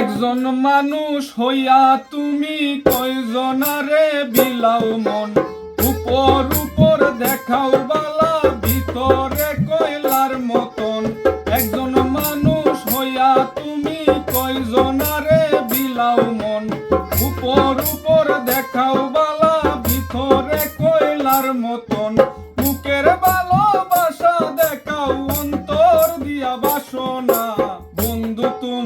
একজন মানুষ হইয়া তুমি কয়জনারে বিলাও মন। উপর উপর দেখাও বালা, ভিতরে কয়লার মতন। একজন মানুষ হইয়া তুমি কয়জনারে বিলাও মন। উপর উপর দেখাও বালা, ভিতরে কয়লার মতন। বুকের ভালোবাসা দেখাও, অন্তর দিয়া বাসনা।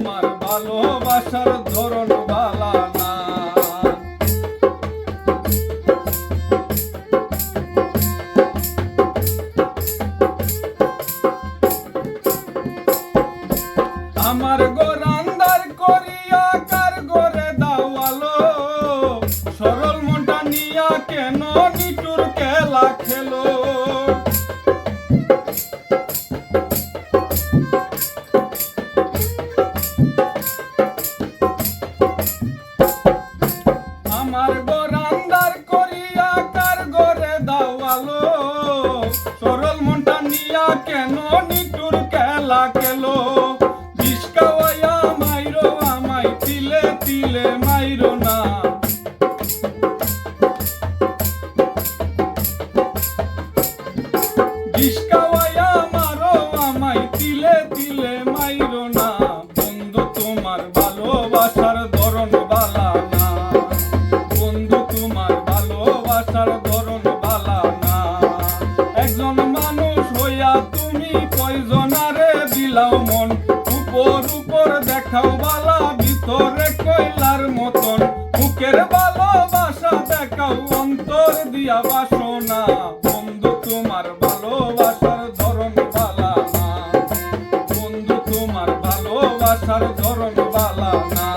তোমার ভালোবাসার ধরন বালা সরল মনটা নিয়া কেন নিটুর খেলা খেলো? বিষ খাওয়াইয়া মাইরো, আমায় তিলে তিলে মাইরো না। তুমি কয়জনারে বিলাও মন। উপর উপর দেখাও বালা, ভিতরে কয়লার মতন। মুখের ভালোবাসা দেখাও, অন্তর দিয়া বাসনা। বন্ধু, তোমার ভালোবাসার ধরন বালা না। বন্ধু, তোমার ভালোবাসার ধরন বালা না।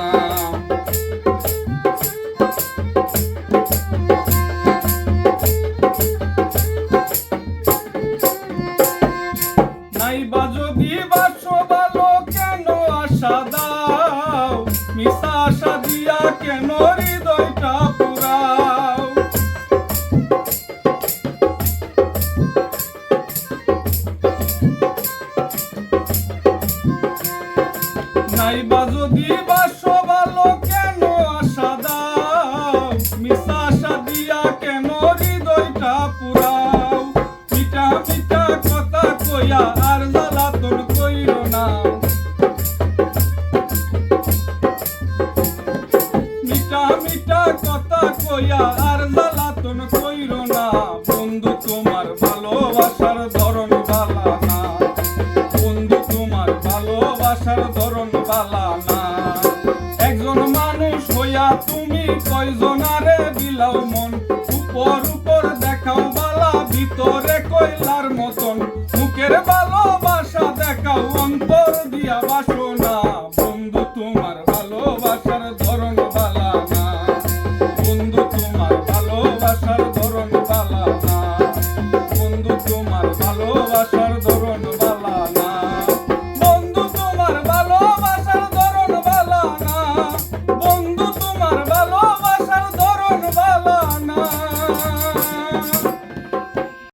নাইবা যদি বাসো ভালো কেন আশা দাও? মিশা আশা দিয়া মিঠা মিঠা কথা কইয়া আর জ্বালাতন কইরো না। একজন মানুষ হইয়া তুমি কয়জনারে বিলাও মন। উপর উপর দেখাও বালা, ভিতরে কয়লার মতন। মুখের ভালোবাসা দেখাও, অন্তর দিয়া বাসনা। বন্ধু তোমার